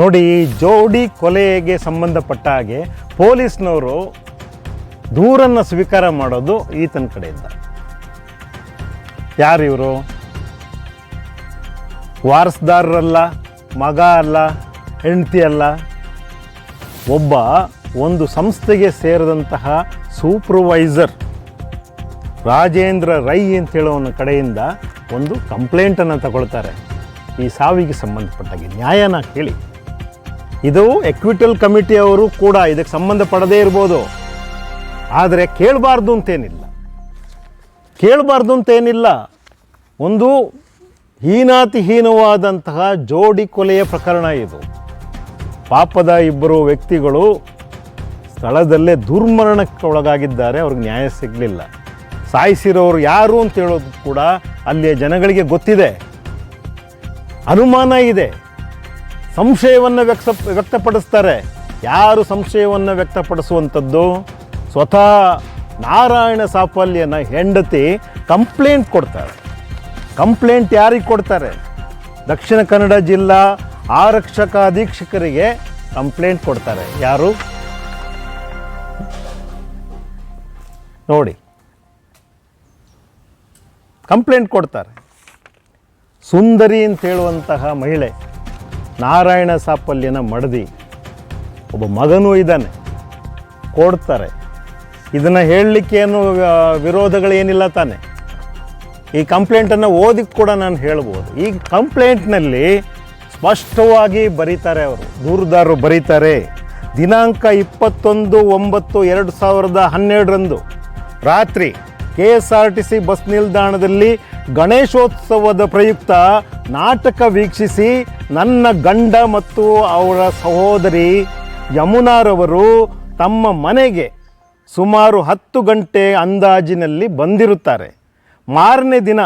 ನೋಡಿ, ಜೋಡಿ ಕೊಲೆಗೆ ಸಂಬಂಧಪಟ್ಟ ಹಾಗೆ ಪೊಲೀಸ್ನವರು ದೂರನ್ನು ಸ್ವೀಕಾರ ಮಾಡೋದು ಈತನ ಕಡೆಯಿಂದ. ಯಾರು ಇವರು? ವಾರಸ್ದಾರರಲ್ಲ, ಮಗ ಅಲ್ಲ, ಹೆಂಡತಿ ಅಲ್ಲ. ಒಬ್ಬ ಒಂದು ಸಂಸ್ಥೆಗೆ ಸೇರಿದಂತಹ ಸೂಪರ್ವೈಸರ್ ರಾಜೇಂದ್ರ ರೈ ಅಂತ ಹೇಳೋನ ಕಡೆಯಿಂದ ಒಂದು ಕಂಪ್ಲೇಂಟನ್ನು ತಗೊಳ್ತಾರೆ. ಈ ಸಾವಿಗೆ ಸಂಬಂಧಪಟ್ಟಾಗೆ ನ್ಯಾಯನ ಕೇಳಿ. ಇದು ಎಕ್ವಿಟಲ್ ಕಮಿಟಿಯವರು ಕೂಡ ಇದಕ್ಕೆ ಸಂಬಂಧಪಡದೇ ಇರ್ಬೋದು. ಆದರೆ ಕೇಳಬಾರ್ದು ಅಂತೇನಿಲ್ಲ. ಕೇಳಬಾರ್ದು ಅಂತೇನಿಲ್ಲ. ಒಂದು ಹೀನಾತಿಹೀನವಾದಂತಹ ಜೋಡಿ ಕೊಲೆಯ ಪ್ರಕರಣ ಇದು. ಪಾಪದ ಇಬ್ಬರು ವ್ಯಕ್ತಿಗಳು ಸ್ಥಳದಲ್ಲೇ ದುರ್ಮರಣಕ್ಕೆ ಒಳಗಾಗಿದ್ದಾರೆ ಅವ್ರಿಗೆ ನ್ಯಾಯ ಸಿಗಲಿಲ್ಲ. ಸಾಯಿಸಿರೋರು ಯಾರು ಅಂತ ಹೇಳೋದು ಕೂಡ ಅಲ್ಲಿಯ ಜನಗಳಿಗೆ ಗೊತ್ತಿದೆ. ಅನುಮಾನ ಇದೆ. ಸಂಶಯವನ್ನು ವ್ಯಕ್ತ ವ್ಯಕ್ತಪಡಿಸ್ತಾರೆ. ಯಾರು ಸಂಶಯವನ್ನು ವ್ಯಕ್ತಪಡಿಸುವಂಥದ್ದು? ಸ್ವತಃ ನಾರಾಯಣ ಸಾಫಲ್ಯನ ಹೆಂಡತಿ ಕಂಪ್ಲೇಂಟ್ ಕೊಡ್ತಾರೆ. ಕಂಪ್ಲೇಂಟ್ ಯಾರಿಗೆ ಕೊಡ್ತಾರೆ? ದಕ್ಷಿಣ ಕನ್ನಡ ಜಿಲ್ಲಾ ಆರಕ್ಷಕ ಅಧೀಕ್ಷಕರಿಗೆ ಕಂಪ್ಲೇಂಟ್ ಕೊಡ್ತಾರೆ. ಯಾರು? ನೋಡಿ. ಕಂಪ್ಲೇಂಟ್ ಕೊಡ್ತಾರೆ. ಸುಂದರಿ ಅಂತ ಹೇಳುವಂತಹ ಮಹಿಳೆ ನಾರಾಯಣ ಸಾಪಲ್ಯನ ಮಡದಿ. ಒಬ್ಬ ಮಗನೂ ಇದ್ದಾನೆ. ಕೊಡ್ತಾರೆ. ಇದನ್ನು ಹೇಳಲಿಕ್ಕೇನು ವಿರೋಧಗಳೇನಿಲ್ಲ ತಾನೆ. ಈ ಕಂಪ್ಲೇಂಟನ್ನು ಓದಿ ಕೂಡ ನಾನು ಹೇಳ್ಬೋದು. ಈ ಕಂಪ್ಲೇಂಟ್ನಲ್ಲಿ ಸ್ಪಷ್ಟವಾಗಿ ಬರೀತಾರೆ ಅವರು. ದೂರದಾರರು ಬರೀತಾರೆ. ದಿನಾಂಕ ಇಪ್ಪತ್ತೊಂದು, ಒಂಬತ್ತು, ಎರಡು ಸಾವಿರದ ಹನ್ನೆರಡರಂದು ರಾತ್ರಿ K S R T C bus ನಿಲ್ದಾಣದಲ್ಲಿ ಗಣೇಶೋತ್ಸವದ ಪ್ರಯುಕ್ತ ನಾಟಕ ವೀಕ್ಷಿಸಿ ನನ್ನ ಗಂಡ ಮತ್ತು ಅವರ ಸಹೋದರಿ ಯಮುನಾರವರು ತಮ್ಮ ಮನೆಗೆ ಸುಮಾರು ಹತ್ತು ಗಂಟೆ ಅಂದಾಜಿನಲ್ಲಿ ಬಂದಿರುತ್ತಾರೆ. ಮಾರನೇ ದಿನ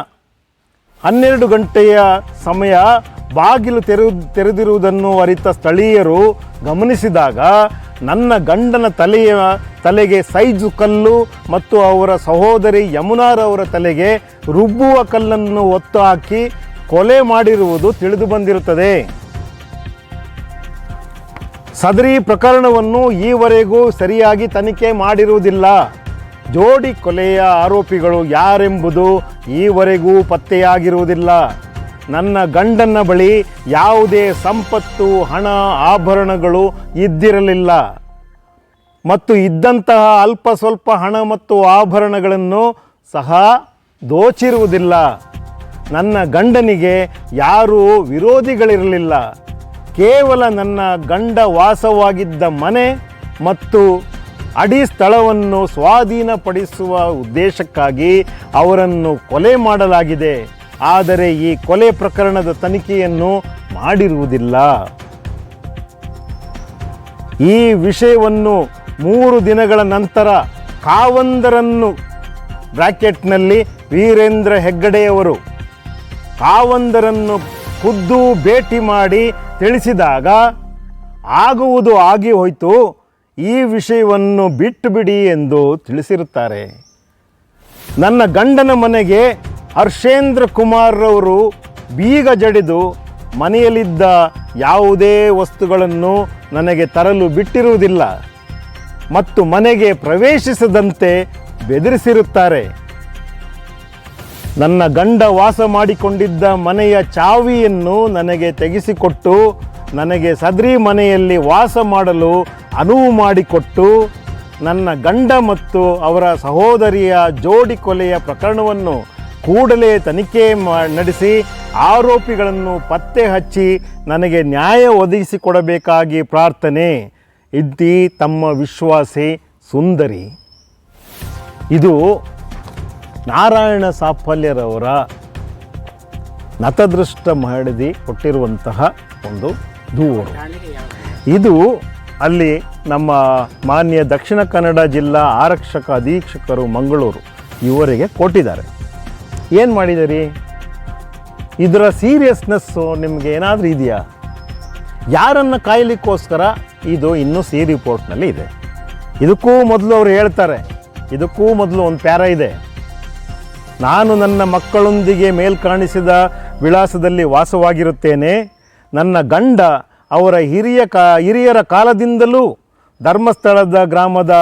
ಹನ್ನೆರಡು ಗಂಟೆಯ ಸಮಯ ಬಾಗಿಲು ತೆರೆ ತೆರೆದಿರುವುದನ್ನು ಅರಿತ ಸ್ಥಳೀಯರು ಗಮನಿಸಿದಾಗ ನನ್ನ ಗಂಡನ ತಲೆಯ, ತಲೆಗೆ ಸೈಜು ಕಲ್ಲು ಮತ್ತು ಅವರ ಸಹೋದರಿ ಯಮುನಾರವರ ತಲೆಗೆ ರುಬ್ಬುವ ಕಲ್ಲನ್ನು ಒತ್ತು ಹಾಕಿ ಕೊಲೆ ಮಾಡಿರುವುದು ತಿಳಿದು ಬಂದಿರುತ್ತದೆ. ಸದರಿ ಪ್ರಕರಣವನ್ನು ಈವರೆಗೂ ಸರಿಯಾಗಿ ತನಿಖೆ ಮಾಡಿರುವುದಿಲ್ಲ. ಜೋಡಿ ಕೊಲೆಯ ಆರೋಪಿಗಳು ಯಾರೆಂಬುದು ಈವರೆಗೂ ಪತ್ತೆಯಾಗಿರುವುದಿಲ್ಲ. ನನ್ನ ಗಂಡನ ಬಳಿ ಯಾವುದೇ ಸಂಪತ್ತು, ಹಣ, ಆಭರಣಗಳು ಇದ್ದಿರಲಿಲ್ಲ. ಮತ್ತು ಇದ್ದಂತಹ ಅಲ್ಪ ಸ್ವಲ್ಪ ಹಣ ಮತ್ತು ಆಭರಣಗಳನ್ನು ಸಹ ದೋಚಿರುವುದಿಲ್ಲ. ನನ್ನ ಗಂಡನಿಗೆ ಯಾರೂ ವಿರೋಧಿಗಳಿರಲಿಲ್ಲ. ಕೇವಲ ನನ್ನ ಗಂಡ ವಾಸವಾಗಿದ್ದ ಮನೆ ಮತ್ತು ಅಡಿ ಸ್ಥಳವನ್ನು ಸ್ವಾಧೀನಪಡಿಸುವ ಉದ್ದೇಶಕ್ಕಾಗಿ ಅವರನ್ನು ಕೊಲೆ ಮಾಡಲಾಗಿದೆ. ಆದರೆ ಈ ಕೊಲೆ ಪ್ರಕರಣದ ತನಿಖೆಯನ್ನು ಮಾಡಿರುವುದಿಲ್ಲ. ಈ ವಿಷಯವನ್ನು ಮೂರು ದಿನಗಳ ನಂತರ ಕಾವಂದರನ್ನು ಬ್ರಾಕೆಟ್ನಲ್ಲಿ ವೀರೇಂದ್ರ ಹೆಗ್ಗಡೆಯವರು ಕಾವಂದರನ್ನು ಖುದ್ದು ಭೇಟಿ ಮಾಡಿ ತಿಳಿಸಿದಾಗ ಆಗುವುದು ಆಗಿ ಹೋಯಿತು. ಈ ವಿಷಯವನ್ನು ಬಿಟ್ಟು ಬಿಡಿ ಎಂದು ತಿಳಿಸಿರುತ್ತಾರೆ. ನನ್ನ ಗಂಡನ ಮನೆಗೆ ಹರ್ಷೇಂದ್ರ ಕುಮಾರ್ರವರು ಬೀಗ ಜಡಿದು ಮನೆಯಲ್ಲಿದ್ದ ಯಾವುದೇ ವಸ್ತುಗಳನ್ನು ನನಗೆ ತರಲು ಬಿಟ್ಟಿರುವುದಿಲ್ಲ ಮತ್ತು ಮನೆಗೆ ಪ್ರವೇಶಿಸದಂತೆ ಬೆದರಿಸಿರುತ್ತಾರೆ. ನನ್ನ ಗಂಡ ವಾಸ ಮಾಡಿಕೊಂಡಿದ್ದ ಮನೆಯ ಚಾವಿಯನ್ನು ನನಗೆ ತೆಗೆಸಿಕೊಟ್ಟು, ನನಗೆ ಸದ್ರಿ ಮನೆಯಲ್ಲಿ ವಾಸ ಮಾಡಲು ಅನುವು ಮಾಡಿಕೊಟ್ಟು, ನನ್ನ ಗಂಡ ಮತ್ತು ಅವರ ಸಹೋದರಿಯ ಜೋಡಿ ಕೊಲೆಯ ಪ್ರಕರಣವನ್ನು ಕೂಡಲೇ ತನಿಖೆ ನಡೆಸಿ ಆರೋಪಿಗಳನ್ನು ಪತ್ತೆ ಹಚ್ಚಿ ನನಗೆ ನ್ಯಾಯ ಒದಗಿಸಿಕೊಡಬೇಕಾಗಿ ಪ್ರಾರ್ಥನೆ. ಇದ್ದಿ ತಮ್ಮ ವಿಶ್ವಾಸಿ ಸುಂದರಿ. ಇದು ನಾರಾಯಣ ಸಾಫಲ್ಯರವರ ನತದೃಷ್ಟ ಮಹಡಿ ಕೊಟ್ಟಿರುವಂತಹ ಒಂದು ದೂರು. ಇದು ಅಲ್ಲಿ ನಮ್ಮ ಮಾನ್ಯ ದಕ್ಷಿಣ ಕನ್ನಡ ಜಿಲ್ಲಾ ಆರಕ್ಷಕ ಅಧೀಕ್ಷಕರು ಮಂಗಳೂರು ಇವರಿಗೆ ಕೊಟ್ಟಿದ್ದಾರೆ. ಏನು ಮಾಡಿದಿರಿ ಇದರ ಸೀರಿಯಸ್ನೆಸ್ಸು ನಿಮಗೆ ಏನಾದರೂ ಇದೆಯಾ? ಯಾರನ್ನು ಕಾಯಲಿಕ್ಕೋಸ್ಕರ ಇದು ಇನ್ನೂ ಸಿ ರಿಪೋರ್ಟ್ನಲ್ಲಿ ಇದೆ. ಇದಕ್ಕೂ ಮೊದಲು ಅವರು ಹೇಳ್ತಾರೆ, ಇದಕ್ಕೂ ಮೊದಲು ಒಂದು ಪ್ಯಾರ ಇದೆ. ನಾನು ನನ್ನ ಮಕ್ಕಳೊಂದಿಗೆ ಮೇಲ್ಕಾಣಿಸಿದ ವಿಳಾಸದಲ್ಲಿ ವಾಸವಾಗಿರುತ್ತೇನೆ. ನನ್ನ ಗಂಡ ಅವರ ಹಿರಿಯ ಕಾ, ಹಿರಿಯರ ಕಾಲದಿಂದಲೂ ಧರ್ಮಸ್ಥಳದ ಗ್ರಾಮದ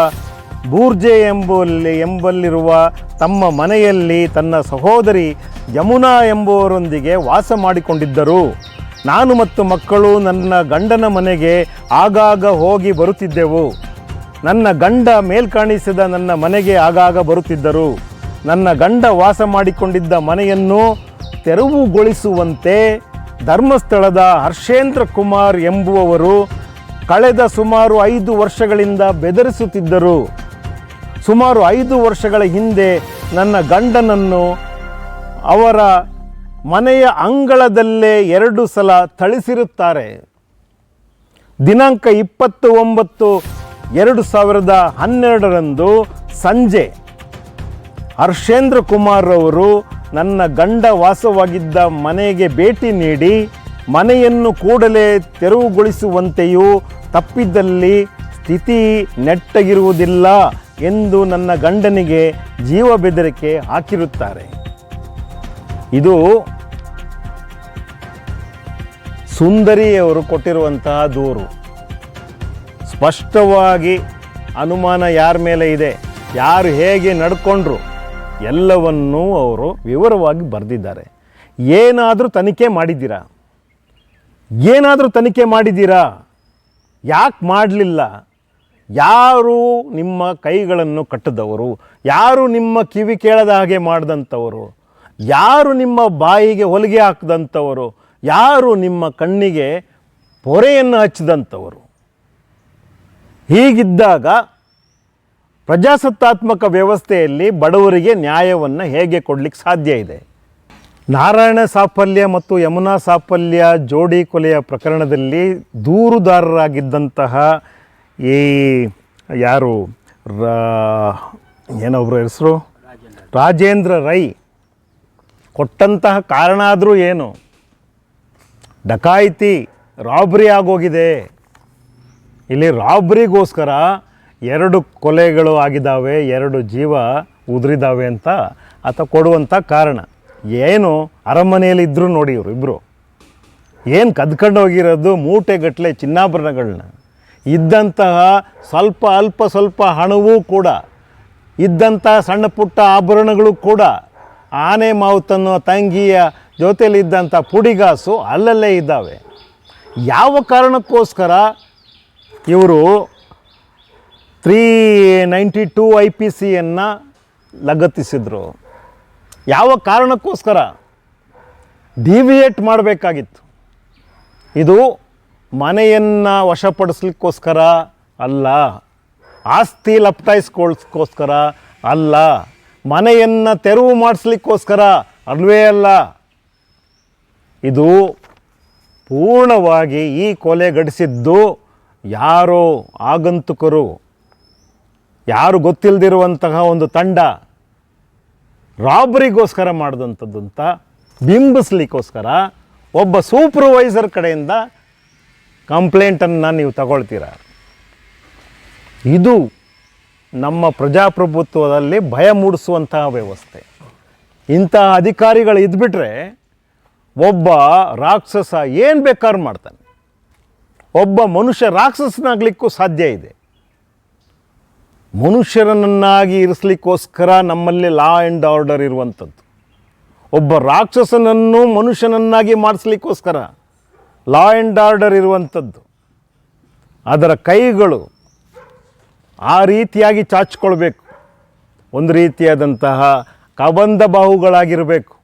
ಬೂರ್ಜೆ ಎಂಬಲ್ಲಿ ಎಂಬಲ್ಲಿರುವ ತಮ್ಮ ಮನೆಯಲ್ಲಿ ತನ್ನ ಸಹೋದರಿ ಯಮುನಾ ಎಂಬುವರೊಂದಿಗೆ ವಾಸ ಮಾಡಿಕೊಂಡಿದ್ದರು. ನಾನು ಮತ್ತು ಮಕ್ಕಳು ನನ್ನ ಗಂಡನ ಮನೆಗೆ ಆಗಾಗ ಹೋಗಿ ಬರುತ್ತಿದ್ದೆವು. ನನ್ನ ಗಂಡ ಮೇಲ್ಕಾಣಿಸಿದ ನನ್ನ ಮನೆಗೆ ಆಗಾಗ ಬರುತ್ತಿದ್ದರು. ನನ್ನ ಗಂಡ ವಾಸ ಮಾಡಿಕೊಂಡಿದ್ದ ಮನೆಯನ್ನು ತೆರವುಗೊಳಿಸುವಂತೆ ಧರ್ಮಸ್ಥಳದ ಹರ್ಷೇಂದ್ರ ಕುಮಾರ್ ಎಂಬುವವರು ಕಳೆದ ಸುಮಾರು ಐದು ವರ್ಷಗಳಿಂದ ಬೆದರಿಸುತ್ತಿದ್ದರು. ಸುಮಾರು ಐದು ವರ್ಷಗಳ ಹಿಂದೆ ನನ್ನ ಗಂಡನನ್ನು ಅವರ ಮನೆಯ ಅಂಗಳದಲ್ಲೇ ಎರಡು ಸಲ ಥಳಿಸಿರುತ್ತಾರೆ. ದಿನಾಂಕ ಇಪ್ಪತ್ತು ಒಂಬತ್ತು ಎರಡು ಸಾವಿರದ ಹನ್ನೆರಡರಂದು ಸಂಜೆ ಹರ್ಷೇಂದ್ರ ಕುಮಾರ್ ಅವರು ನನ್ನ ಗಂಡ ವಾಸವಾಗಿದ್ದ ಮನೆಗೆ ಭೇಟಿ ನೀಡಿ ಮನೆಯನ್ನು ಕೂಡಲೇ ತೆರವುಗೊಳಿಸುವಂತೆಯೂ ತಪ್ಪಿದ್ದಲ್ಲಿ ಸ್ಥಿತಿ ನೆಟ್ಟಗಿರುವುದಿಲ್ಲ ಎಂದು ನನ್ನ ಗಂಡನಿಗೆ ಜೀವ ಬೆದರಿಕೆ ಹಾಕಿರುತ್ತಾರೆ. ಇದು ಸುಂದರಿಯವರು ಕೊಟ್ಟಿರುವಂತಹ ದೂರು. ಸ್ಪಷ್ಟವಾಗಿ ಅನುಮಾನ ಯಾರ ಮೇಲೆ ಇದೆ, ಯಾರು ಹೇಗೆ ನಡ್ಕೊಂಡ್ರು, ಎಲ್ಲವನ್ನೂ ಅವರು ವಿವರವಾಗಿ ಬರೆದಿದ್ದಾರೆ. ಏನಾದರೂ ತನಿಖೆ ಮಾಡಿದ್ದೀರಾ? ಏನಾದರೂ ತನಿಖೆ ಮಾಡಿದ್ದೀರಾ? ಯಾಕೆ ಮಾಡಲಿಲ್ಲ? ಯಾರು ನಿಮ್ಮ ಕೈಗಳನ್ನು ಕಟ್ಟದವರು? ಯಾರು ನಿಮ್ಮ ಕಿವಿ ಕೇಳದ ಹಾಗೆ ಮಾಡಿದಂಥವರು? ಯಾರು ನಿಮ್ಮ ಬಾಯಿಗೆ ಹೊಲಿಗೆ ಹಾಕಿದಂಥವರು? ಯಾರು ನಿಮ್ಮ ಕಣ್ಣಿಗೆ ಪೊರೆಯನ್ನು ಹಚ್ಚಿದಂಥವರು? ಹೀಗಿದ್ದಾಗ ಪ್ರಜಾಸತ್ತಾತ್ಮಕ ವ್ಯವಸ್ಥೆಯಲ್ಲಿ ಬಡವರಿಗೆ ನ್ಯಾಯವನ್ನು ಹೇಗೆ ಕೊಡಲಿಕ್ಕೆ ಸಾಧ್ಯ ಇದೆ? ನಾರಾಯಣ ಸಾಫಲ್ಯ ಮತ್ತು ಯಮುನಾ ಸಾಫಲ್ಯ ಜೋಡಿ ಕೊಲೆಯ ಪ್ರಕರಣದಲ್ಲಿ ದೂರುದಾರರಾಗಿದ್ದಂತಹ ಈ ಯಾರು ಏನೊಬ್ಬರು ಹೆಸರು? ರಾಜೇಂದ್ರ ರೈ ಕೊಟ್ಟಂತಹ ಕಾರಣ ಆದರೂ ಏನು? ಡಕಾಯಿತಿ, ರಾಬ್ರಿ ಆಗೋಗಿದೆ. ಇಲ್ಲಿ ರಾಬ್ರಿಗೋಸ್ಕರ ಎರಡು ಕೊಲೆಗಳು ಆಗಿದ್ದಾವೆ, ಎರಡು ಜೀವ ಉದುರಿದಾವೆ ಅಂತ ಆತ ಕೊಡುವಂಥ ಕಾರಣ. ಏನು? ಅರಮನೆಯಲ್ಲಿ ಇದ್ದರು ನೋಡಿ ಇವರು ಇಬ್ಬರು ಏನು ಕದ್ಕೊಂಡು ಹೋಗಿರೋದು ಮೂಟೆಗಟ್ಟಲೆ ಚಿನ್ನಾಭರಣಗಳನ್ನ ಇದ್ದಂತಹ ಸ್ವಲ್ಪ ಅಲ್ಪ ಸ್ವಲ್ಪ ಹಣವೂ ಕೂಡ, ಇದ್ದಂತಹ ಸಣ್ಣ ಪುಟ್ಟ ಆಭರಣಗಳು ಕೂಡ, ಆನೆ ಮಾವುತನ್ನು ತಂಗಿಯ ಜೊತೆಯಲ್ಲಿದ್ದಂಥ ಪುಡಿಗಾಸು ಅಲ್ಲಲ್ಲೇ ಇದ್ದಾವೆ. ಯಾವ ಕಾರಣಕ್ಕೋಸ್ಕರ ಇವರು three ninety two I P ಸಿಯನ್ನು ಲಗತ್ತಿಸಿದರು? ಯಾವ ಕಾರಣಕ್ಕೋಸ್ಕರ? ಡಿವಿಯೇಟ್ ಮಾಡಬೇಕಾಗಿತ್ತು. ಇದು ಮನೆಯನ್ನು ವಶಪಡಿಸ್ಲಿಕ್ಕೋಸ್ಕರ ಅಲ್ಲ, ಆಸ್ತಿ ಲಪ್ಟಾಯಿಸ್ಕೊಳ್ಸ್ಕೋಸ್ಕರ ಅಲ್ಲ, ಮನೆಯನ್ನು ತೆರವು ಮಾಡಿಸ್ಲಿಕ್ಕೋಸ್ಕರ ಅಲ್ವೇ ಅಲ್ಲ. ಇದು ಪೂರ್ಣವಾಗಿ ಈ ಕೊಲೆ ಗಡಿಸಿದ್ದು ಯಾರೋ ಆಗಂತುಕರು, ಯಾರು ಗೊತ್ತಿಲ್ಲದಿರುವಂತಹ ಒಂದು ತಂಡ ರಾಬರಿಗೋಸ್ಕರ ಮಾಡಿದಂಥದ್ದು ಅಂತ ಬಿಂಬಿಸ್ಲಿಕ್ಕೋಸ್ಕರ ಒಬ್ಬ ಸೂಪರ್ವೈಸರ್ ಕಡೆಯಿಂದ ಕಂಪ್ಲೇಂಟನ್ನು ನೀವು ತಗೊಳ್ತೀರ? ಇದು ನಮ್ಮ ಪ್ರಜಾಪ್ರಭುತ್ವದಲ್ಲಿ ಭಯ ಮೂಡಿಸುವಂತಹ ವ್ಯವಸ್ಥೆ. ಇಂತಹ ಅಧಿಕಾರಿಗಳು ಇದ್ಬಿಟ್ರೆ ಒಬ್ಬ ರಾಕ್ಷಸ ಏನು ಬೇಕಾದ್ರೂ ಮಾಡ್ತಾನೆ. ಒಬ್ಬ ಮನುಷ್ಯ ರಾಕ್ಷಸನಾಗಲಿಕ್ಕೂ ಸಾಧ್ಯ ಇದೆ. ಮನುಷ್ಯರನ್ನಾಗಿ ಇರಿಸ್ಲಿಕ್ಕೋಸ್ಕರ ನಮ್ಮಲ್ಲಿ ಲಾ ಆ್ಯಂಡ್ ಆರ್ಡರ್ ಇರುವಂಥದ್ದು. ಒಬ್ಬ ರಾಕ್ಷಸನನ್ನು ಮನುಷ್ಯನನ್ನಾಗಿ ಮಾಡಿಸ್ಲಿಕ್ಕೋಸ್ಕರ ಲಾ ಆ್ಯಂಡ್ ಆರ್ಡರ್ ಇರುವಂಥದ್ದು. ಅದರ ಕೈಗಳು ಆ ರೀತಿಯಾಗಿ ಚಾಚಿಕೊಳ್ಬೇಕು. ಒಂದು ರೀತಿಯಾದಂತಹ ಕಬಂಧ ಬಾಹುಗಳಾಗಿರಬೇಕು.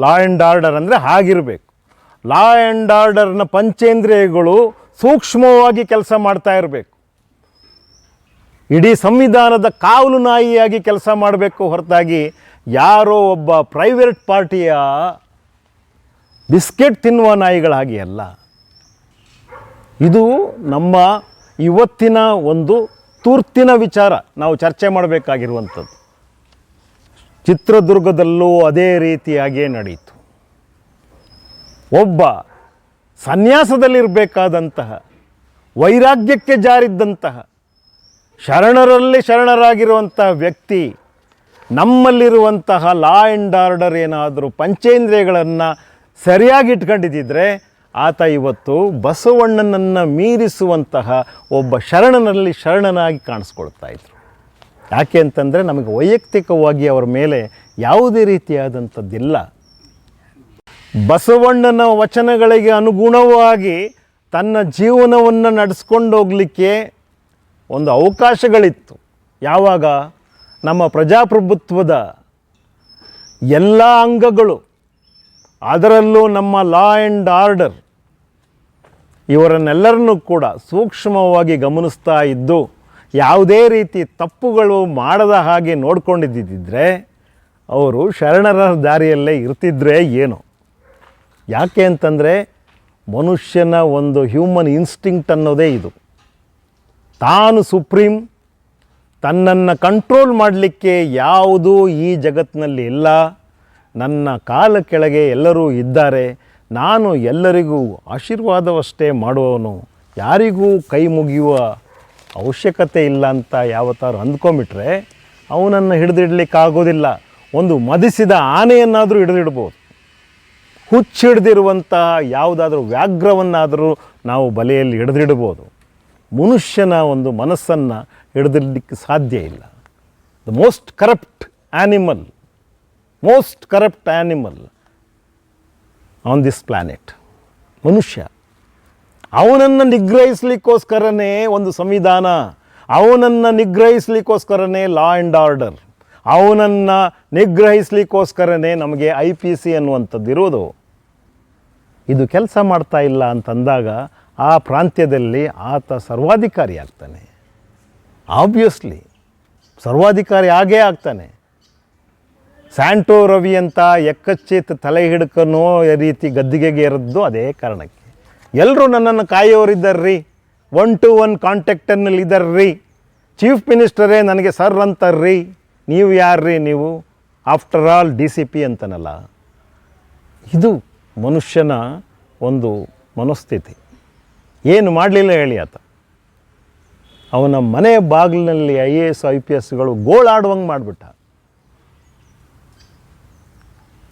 ಲಾ ಆ್ಯಂಡ್ ಆರ್ಡರ್ ಅಂದರೆ ಹಾಗಿರಬೇಕು. ಲಾ ಆ್ಯಂಡ್ ಆರ್ಡರ್ನ ಪಂಚೇಂದ್ರಿಯಗಳು ಸೂಕ್ಷ್ಮವಾಗಿ ಕೆಲಸ ಮಾಡ್ತಾ ಇರಬೇಕು. ಇಡೀ ಸಂವಿಧಾನದ ಕಾವಲು ನಾಯಿಯಾಗಿ ಕೆಲಸ ಮಾಡಬೇಕು ಹೊರತಾಗಿ ಯಾರೋ ಒಬ್ಬ ಪ್ರೈವೇಟ್ ಪಾರ್ಟಿಯ ಬಿಸ್ಕೆಟ್ ತಿನ್ನುವ ನಾಯಿಗಳಾಗಿ ಅಲ್ಲ. ಇದು ನಮ್ಮ ಇವತ್ತಿನ ಒಂದು ತುರ್ತಿನ ವಿಚಾರ ನಾವು ಚರ್ಚೆ ಮಾಡಬೇಕಾಗಿರುವಂಥದ್ದು. ಚಿತ್ರದುರ್ಗದಲ್ಲೂ ಅದೇ ರೀತಿಯಾಗಿಯೇ ನಡೆಯಿತು. ಒಬ್ಬ ಸನ್ಯಾಸದಲ್ಲಿರಬೇಕಾದಂತಹ, ವೈರಾಗ್ಯಕ್ಕೆ ಜಾರಿದ್ದಂತಹ, ಶರಣರಲ್ಲಿ ಶರಣರಾಗಿರುವಂತಹ ವ್ಯಕ್ತಿ, ನಮ್ಮಲ್ಲಿರುವಂತಹ ಲಾ ಆ್ಯಂಡ್ ಆರ್ಡರ್ ಏನಾದರೂ ಪಂಚೇಂದ್ರಿಯಗಳನ್ನು ಸರಿಯಾಗಿ ಇಟ್ಕೊಂಡಿದ್ದಿದ್ರೆ ಆತ ಇವತ್ತು ಬಸವಣ್ಣನನ್ನು ಮೀರಿಸುವಂತಹ ಒಬ್ಬ ಶರಣನಲ್ಲಿ ಶರಣನಾಗಿ ಕಾಣಿಸ್ಕೊಳ್ತಾ ಇದ್ರು. ಯಾಕೆ ಅಂತಂದರೆ ನಮಗೆ ವೈಯಕ್ತಿಕವಾಗಿ ಅವರ ಮೇಲೆ ಯಾವುದೇ ರೀತಿಯಾದಂಥದ್ದಿಲ್ಲ. ಬಸವಣ್ಣನ ವಚನಗಳಿಗೆ ಅನುಗುಣವಾಗಿ ತನ್ನ ಜೀವನವನ್ನು ನಡೆಸ್ಕೊಂಡು ಹೋಗಲಿಕ್ಕೆ ಒಂದು ಅವಕಾಶಗಳಿತ್ತು. ಯಾವಾಗ? ನಮ್ಮ ಪ್ರಜಾಪ್ರಭುತ್ವದ ಎಲ್ಲ ಅಂಗಗಳು ಅದರಲ್ಲೂ ನಮ್ಮ ಲಾ ಆ್ಯಂಡ್ ಆರ್ಡರ್ ಇವರನ್ನೆಲ್ಲರನ್ನೂ ಕೂಡ ಸೂಕ್ಷ್ಮವಾಗಿ ಗಮನಿಸ್ತಾ ಇದ್ದು, ಯಾವುದೇ ರೀತಿ ತಪ್ಪುಗಳು ಮಾಡದ ಹಾಗೆ ನೋಡ್ಕೊಂಡಿದ್ದಿದ್ದರೆ ಅವರು ಶರಣರ ದಾರಿಯಲ್ಲೇ ಇರ್ತಿದ್ರೆ ಏನು? ಯಾಕೆ ಅಂತಂದರೆ ಮನುಷ್ಯನ ಒಂದು ಹ್ಯೂಮನ್ ಇನ್ಸ್ಟಿಂಕ್ಟ್ ಅನ್ನೋದೇ ಇದು. ತಾನು ಸುಪ್ರೀಂ, ತನ್ನನ್ನು ಕಂಟ್ರೋಲ್ ಮಾಡಲಿಕ್ಕೆ ಯಾವುದೂ ಈ ಜಗತ್ತಿನಲ್ಲಿ ಇಲ್ಲ. ನನ್ನ ಕಾಲ ಕೆಳಗೆ ಎಲ್ಲರೂ ಇದ್ದಾರೆ. ನಾನು ಎಲ್ಲರಿಗೂ ಆಶೀರ್ವಾದವಷ್ಟೇ ಮಾಡುವವನು. ಯಾರಿಗೂ ಕೈ ಮುಗಿಯುವ ಅವಶ್ಯಕತೆ ಇಲ್ಲ ಅಂತ ಯಾವತ್ತಾರು ಅಂದ್ಕೊಂಬಿಟ್ರೆ ಅವನನ್ನು ಹಿಡಿದಿಡ್ಲಿಕ್ಕಾಗೋದಿಲ್ಲ. ಒಂದು ಮದಿಸಿದ ಆನೆಯನ್ನಾದರೂ ಹಿಡಿದಿಡ್ಬೋದು. ಹುಚ್ಚಿಡ್ದಿರುವಂತಹ ಯಾವುದಾದ್ರೂ ವ್ಯಾಘ್ರವನ್ನಾದರೂ ನಾವು ಬಲೆಯಲ್ಲಿ ಹಿಡಿದಿಡ್ಬೋದು. ಮನುಷ್ಯನ ಒಂದು ಮನಸ್ಸನ್ನು ಹಿಡಿದಿಡ್ಲಿಕ್ಕೆ ಸಾಧ್ಯ ಇಲ್ಲ. The most corrupt animal most corrupt animal on this planet ಮನುಷ್ಯ. ಅವನನ್ನು ನಿಗ್ರಹಿಸ್ಲಿಕ್ಕೋಸ್ಕರನೇ ಒಂದು ಸಂವಿಧಾನ. ಅವನನ್ನು ನಿಗ್ರಹಿಸ್ಲಿಕ್ಕೋಸ್ಕರನೇ ಲಾ ಆ್ಯಂಡ್ ಆರ್ಡರ್ ಅವನನ್ನು ನಿಗ್ರಹಿಸ್ಲಿಕ್ಕೋಸ್ಕರನೇ ನಮಗೆ ಐ ಪಿ ಸಿ ಅನ್ನುವಂಥದ್ದು ಇರೋದು. ಇದು ಕೆಲಸ ಮಾಡ್ತಾ ಇಲ್ಲ ಅಂತಂದಾಗ ಆ ಪ್ರಾಂತ್ಯದಲ್ಲಿ ಆತ ಸರ್ವಾಧಿಕಾರಿ ಆಗ್ತಾನೆ. ಆಬ್ವಿಯಸ್ಲಿ ಸರ್ವಾಧಿಕಾರಿ ಆಗೇ ಆಗ್ತಾನೆ. ಸ್ಯಾಂಟೋ ರವಿ ಅಂತ ಎಕ್ಕಚ್ಚಿತ್ ತಲೆ ಹಿಡ್ಕನೋ ರೀತಿ ಗದ್ದಿಗೆಗೆ ಇರೋದು ಅದೇ ಕಾರಣಕ್ಕೆ. ಎಲ್ಲರೂ ನನ್ನನ್ನು ಕಾಯೋರಿದ್ದಾರ್ರಿ. ಒನ್ ಟು ಒನ್ ಕಾಂಟ್ಯಾಕ್ಟನ್ನಲ್ಲಿ ಇದ್ದಾರ್ರಿ. ಚೀಫ್ ಮಿನಿಸ್ಟರೇ ನನಗೆ ಸರ್ ಅಂತಾರ್ರಿ. ನೀವು ಯಾರ್ರಿ ನೀವು? After all D C P ಅಂತನಲ್ಲ. ಇದು ಮನುಷ್ಯನ ಒಂದು ಮನಸ್ಥಿತಿ. ಏನು ಮಾಡಲಿಲ್ಲ ಹೇಳಿ ಆತ. ಅವನ ಮನೆ ಬಾಗಿಲಿನಲ್ಲಿ I A S, I P ಎಸ್ಗಳು ಗೋಳಾಡುವಂಗೆ ಮಾಡಿಬಿಟ್ಟ.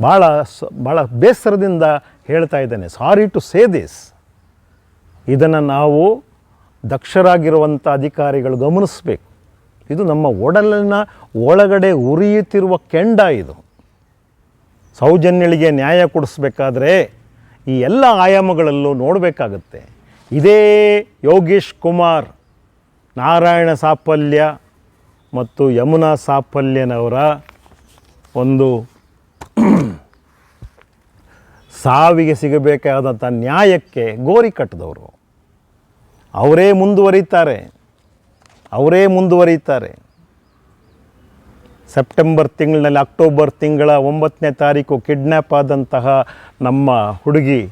ಭಾಳ ಸ ಭಾಳ ಬೇಸರದಿಂದ ಹೇಳ್ತಾ ಇದ್ದೇನೆ. ಸಾರಿ ಟು ಸೇ ದಿಸ್ ಇದನ್ನು ನಾವು ದಕ್ಷರಾಗಿರುವಂಥ ಅಧಿಕಾರಿಗಳು ಗಮನಿಸಬೇಕು. ಇದು ನಮ್ಮ ಒಡಲಿನ ಒಳಗಡೆ ಉರಿಯುತ್ತಿರುವ ಕೆಂಡ ಇದು. ಸೌಜನ್ಯಳಿಗೆ ನ್ಯಾಯ ಕೊಡಿಸ್ಬೇಕಾದ್ರೆ ಈ ಎಲ್ಲ ಆಯಾಮಗಳಲ್ಲೂ ನೋಡಬೇಕಾಗತ್ತೆ. ಇದೇ ಯೋಗೇಶ್ ಕುಮಾರ್, ನಾರಾಯಣ ಸಾಫಲ್ಯ ಮತ್ತು ಯಮುನಾ ಸಾಫಲ್ಯನವರ ಒಂದು ಸಾವಿಗೆ ಸಿಗಬೇಕಾದಂಥ ನ್ಯಾಯಕ್ಕೆ ಗೋರಿ ಕಟ್ಟದವರು. ಅವರೇ ಮುಂದುವರಿತಾರೆ. ಅವರೇ ಮುಂದುವರಿತಾರೆ. ಸೆಪ್ಟೆಂಬರ್ ತಿಂಗಳಿನಲ್ಲಿ ಅಕ್ಟೋಬರ್ ತಿಂಗಳ ಒಂಬತ್ತನೇ ತಾರೀಕು ಕಿಡ್ನ್ಯಾಪ್ ಆದಂತಹ ನಮ್ಮ ಹುಡುಗಿ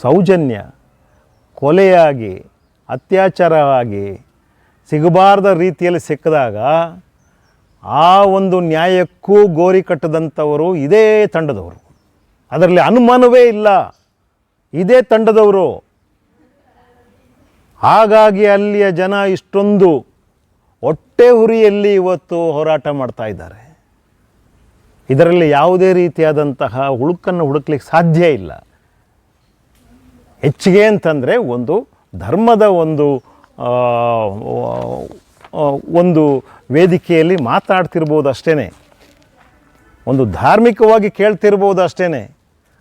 ಸೌಜನ್ಯ ಕೊಲೆಯಾಗಿ ಅತ್ಯಾಚಾರವಾಗಿ ಸಿಗಬಾರದ ಸಿಗಬಾರ್ದ ರೀತಿಯಲ್ಲಿ ಸಿಕ್ಕಿದಾಗ ಆ ಒಂದು ನ್ಯಾಯಕ್ಕೂ ಗೋರಿ ಕಟ್ಟದಂಥವರು ಇದೇ ತಂಡದವರು. ಅದರಲ್ಲಿ ಅನುಮಾನವೇ ಇಲ್ಲ. ಇದೇ ತಂಡದವರು. ಹಾಗಾಗಿ ಅಲ್ಲಿಯ ಜನ ಇಷ್ಟೊಂದು ಹೊಟ್ಟೆ ಹುರಿಯಲ್ಲಿ ಇವತ್ತು ಹೋರಾಟ ಮಾಡ್ತಾ ಇದ್ದಾರೆ. ಇದರಲ್ಲಿ ಯಾವುದೇ ರೀತಿಯಾದಂತಹ ಹುಳುಕನ್ನು ಹುಡುಕ್ಲಿಕ್ಕೆ ಸಾಧ್ಯ ಇಲ್ಲ. ಹೆಚ್ಚಿಗೆ ಅಂತಂದರೆ ಒಂದು ಧರ್ಮದ ಒಂದು ಒಂದು ವೇದಿಕೆಯಲ್ಲಿ ಮಾತಾಡ್ತಿರ್ಬೋದು ಅಷ್ಟೇ ಒಂದು ಧಾರ್ಮಿಕವಾಗಿ ಕೇಳ್ತಿರ್ಬೋದು ಅಷ್ಟೇ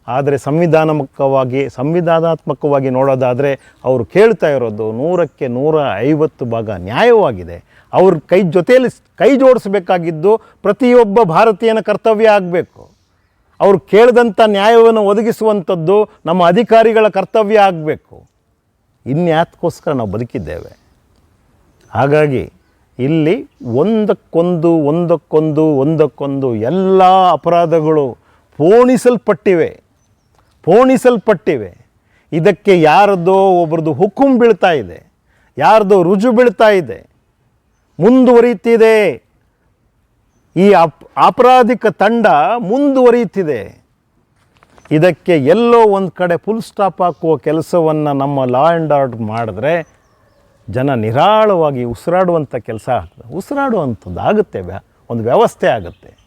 ಆದರೆ ಸಂವಿಧಾನಾತ್ಮಕವಾಗಿ ಸಂವಿಧಾನಾತ್ಮಕವಾಗಿ ನೋಡೋದಾದರೆ ಅವರು ಕೇಳ್ತಾ ಇರೋದು ನೂರಕ್ಕೆ ನೂರ ಐವತ್ತು ಭಾಗ ನ್ಯಾಯವಾಗಿದೆ. ಅವ್ರ ಕೈ ಜೊತೆಯಲ್ಲಿ ಕೈ ಜೋಡಿಸ್ಬೇಕಾಗಿದ್ದು ಪ್ರತಿಯೊಬ್ಬ ಭಾರತೀಯನ ಕರ್ತವ್ಯ ಆಗಬೇಕು. ಅವ್ರು ಕೇಳಿದಂಥ ನ್ಯಾಯವನ್ನು ಒದಗಿಸುವಂಥದ್ದು ನಮ್ಮ ಅಧಿಕಾರಿಗಳ ಕರ್ತವ್ಯ ಆಗಬೇಕು. ಇನ್ಯಾತಕ್ಕೋಸ್ಕರ ನಾವು ಬದುಕಿದ್ದೇವೆ. ಹಾಗಾಗಿ ಇಲ್ಲಿ ಒಂದಕ್ಕೊಂದು ಒಂದಕ್ಕೊಂದು ಒಂದಕ್ಕೊಂದು ಎಲ್ಲ ಅಪರಾಧಗಳು ಪೋಣಿಸಲ್ಪಟ್ಟಿವೆ. ಪೋಣಿಸಲ್ಪಟ್ಟಿವೆ. ಇದಕ್ಕೆ ಯಾರದ್ದೋ ಒಬ್ರದ್ದು ಹುಕುಂ ಬೀಳ್ತಾ ಇದೆ. ಯಾರದೋ ರುಜು ಬೀಳ್ತಾ ಇದೆ. ಮುಂದುವರಿಯುತ್ತಿದೆ. ಈ ಅಪ್, ಅಪರಾಧಿಕ ತಂಡ ಮುಂದುವರಿಯುತ್ತಿದೆ. ಇದಕ್ಕೆ ಎಲ್ಲೋ ಒಂದು ಕಡೆ ಫುಲ್ ಸ್ಟಾಪ್ ಹಾಕುವ ಕೆಲಸವನ್ನು ನಮ್ಮ ಲಾ ಆ್ಯಂಡ್ ಆರ್ಡರ್ ಮಾಡಿದ್ರೆ ಜನ ನಿರಾಳವಾಗಿ ಉಸಿರಾಡುವಂಥ ಕೆಲಸ ಆಗ್ತದೆ. ಉಸಿರಾಡುವಂಥದ್ದು ಆಗುತ್ತೆ ವ್ಯ, ಒಂದು ವ್ಯವಸ್ಥೆ ಆಗುತ್ತೆ.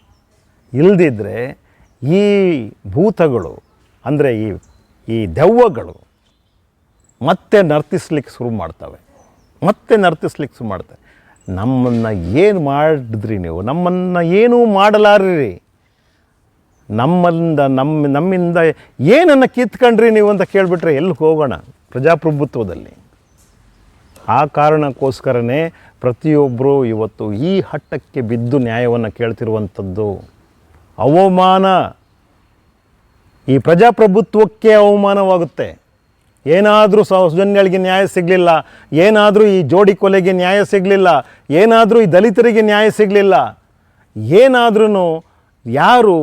ಇಲ್ಲದಿದ್ದರೆ ಈ ಭೂತಗಳು, ಅಂದರೆ ಈ ಈ ದೆವ್ವಗಳು ಮತ್ತೆ ನರ್ತಿಸ್ಲಿಕ್ಕೆ ಶುರು ಮಾಡ್ತವೆ. ಮತ್ತೆ ನರ್ತಿಸ್ಲಿಕ್ಕೆ ಶುರು ಮಾಡ್ತವೆ. ನಮ್ಮನ್ನು ಏನು ಮಾಡಿದ್ರಿ ನೀವು? ನಮ್ಮನ್ನು ಏನೂ ಮಾಡಲಾರ್ರಿ. ನಮ್ಮಿಂದ, ನಮ್ಮ, ನಮ್ಮಿಂದ ಏನನ್ನು ಕಿತ್ಕೊಂಡ್ರಿ ನೀವು ಅಂತ ಕೇಳಿಬಿಟ್ರೆ ಎಲ್ಲಿ ಹೋಗೋಣ? ಪ್ರಜಾಪ್ರಭುತ್ವದಲ್ಲಿ. ಆ ಕಾರಣಕ್ಕೋಸ್ಕರನೇ ಪ್ರತಿಯೊಬ್ಬರು ಇವತ್ತು ಈ ಹಟ್ಟಕ್ಕೆ ಬಿದ್ದು ನ್ಯಾಯವನ್ನು ಕೇಳ್ತಿರುವಂಥದ್ದು. ಅವಮಾನ. ಈ ಪ್ರಜಾಪ್ರಭುತ್ವಕ್ಕೆ ಅವಮಾನವಾಗುತ್ತೆ. ಏನಾದರೂ ಸೌಜನ್ಯಗಳಿಗೆ ನ್ಯಾಯ ಸಿಗಲಿಲ್ಲ, ಏನಾದರೂ ಈ ಜೋಡಿ ಕೊಲೆಗೆ ನ್ಯಾಯ ಸಿಗಲಿಲ್ಲ, ಏನಾದರೂ ಈ ದಲಿತರಿಗೆ ನ್ಯಾಯ ಸಿಗಲಿಲ್ಲ ಏನಾದ್ರೂ ಯಾರು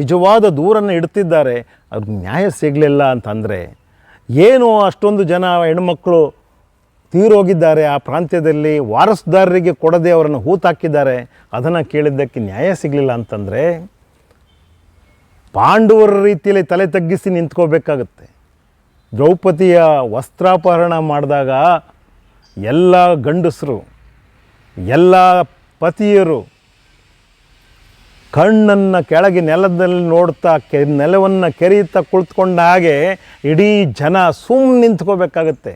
ನಿಜವಾದ ದೂರನ್ನು ಇಡ್ತಿದ್ದಾರೆ, ಅವ್ರಿಗೆ ನ್ಯಾಯ ಸಿಗಲಿಲ್ಲ ಅಂತಂದರೆ, ಏನು ಅಷ್ಟೊಂದು ಜನ ಹೆಣ್ಮಕ್ಳು ತೀರೋಗಿದ್ದಾರೆ, ಆ ಪ್ರಾಂತ್ಯದಲ್ಲಿ ವಾರಸುದಾರರಿಗೆ ಕೊಡದೆ ಅವರನ್ನು ಹೂತಾಕಿದ್ದಾರೆ, ಅದನ್ನು ಕೇಳಿದ್ದಕ್ಕೆ ನ್ಯಾಯ ಸಿಗಲಿಲ್ಲ ಅಂತಂದರೆ ಪಾಂಡವರ ರೀತಿಯಲ್ಲಿ ತಲೆ ತಗ್ಗಿಸಿ ನಿಂತ್ಕೋಬೇಕಾಗತ್ತೆ. ದ್ರೌಪದಿಯ ವಸ್ತ್ರಾಪಹರಣ ಮಾಡಿದಾಗ ಎಲ್ಲ ಗಂಡಸರು, ಎಲ್ಲ ಪತಿಯರು ಕಣ್ಣನ್ನು ಕೆಳಗೆ ನೆಲದಲ್ಲಿ ನೋಡ್ತಾ ಕೆ, ನೆಲವನ್ನು ಕೆರೆಯುತ್ತಾ ಕುಳಿತುಕೊಂಡ ಹಾಗೆ ಇಡೀ ಜನ ಸುಮ್ಮನೆ ನಿಂತ್ಕೋಬೇಕಾಗತ್ತೆ.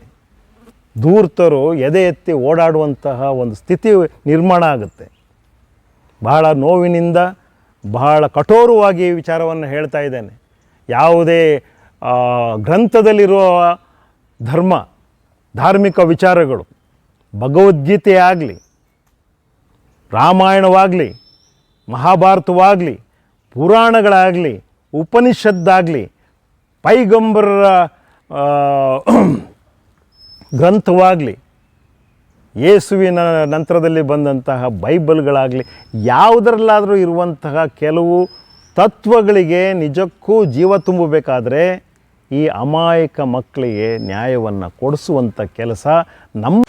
ಧೂರ್ತರು ಎದೆ ಎತ್ತಿ ಓಡಾಡುವಂತಹ ಒಂದು ಸ್ಥಿತಿ ನಿರ್ಮಾಣ ಆಗುತ್ತೆ. ಬಹಳ ನೋವಿನಿಂದ ಬಹಳ ಕಠೋರವಾಗಿ ವಿಚಾರವನ್ನು ಹೇಳ್ತಾ ಇದ್ದೇನೆ. ಯಾವುದೇ ಗ್ರಂಥದಲ್ಲಿರುವ ಧರ್ಮ, ಧಾರ್ಮಿಕ ವಿಚಾರಗಳು ಭಗವದ್ಗೀತೆ ಆಗಲಿ ರಾಮಾಯಣವಾಗಲಿ, ಮಹಾಭಾರತವಾಗಲಿ, ಪುರಾಣಗಳಾಗಲಿ, ಉಪನಿಷದ್ದಾಗಲಿ, ಪೈಗಂಬರರ ಗ್ರಂಥವಾಗಲಿ, ಯೇಸುವಿನ ನಂತರದಲ್ಲಿ ಬಂದಂತಹ ಬೈಬಲ್ಗಳಾಗಲಿ, ಯಾವುದರಲ್ಲಾದರೂ ಇರುವಂತಹ ಕೆಲವು ತತ್ವಗಳಿಗೆ ನಿಜಕ್ಕೂ ಜೀವ ತುಂಬಬೇಕಾದರೆ ಈ ಅಮಾಯಕ ಮಕ್ಕಳಿಗೆ ನ್ಯಾಯವನ್ನು ಕೊಡಿಸುವಂಥ ಕೆಲಸ ನಮ್ಮ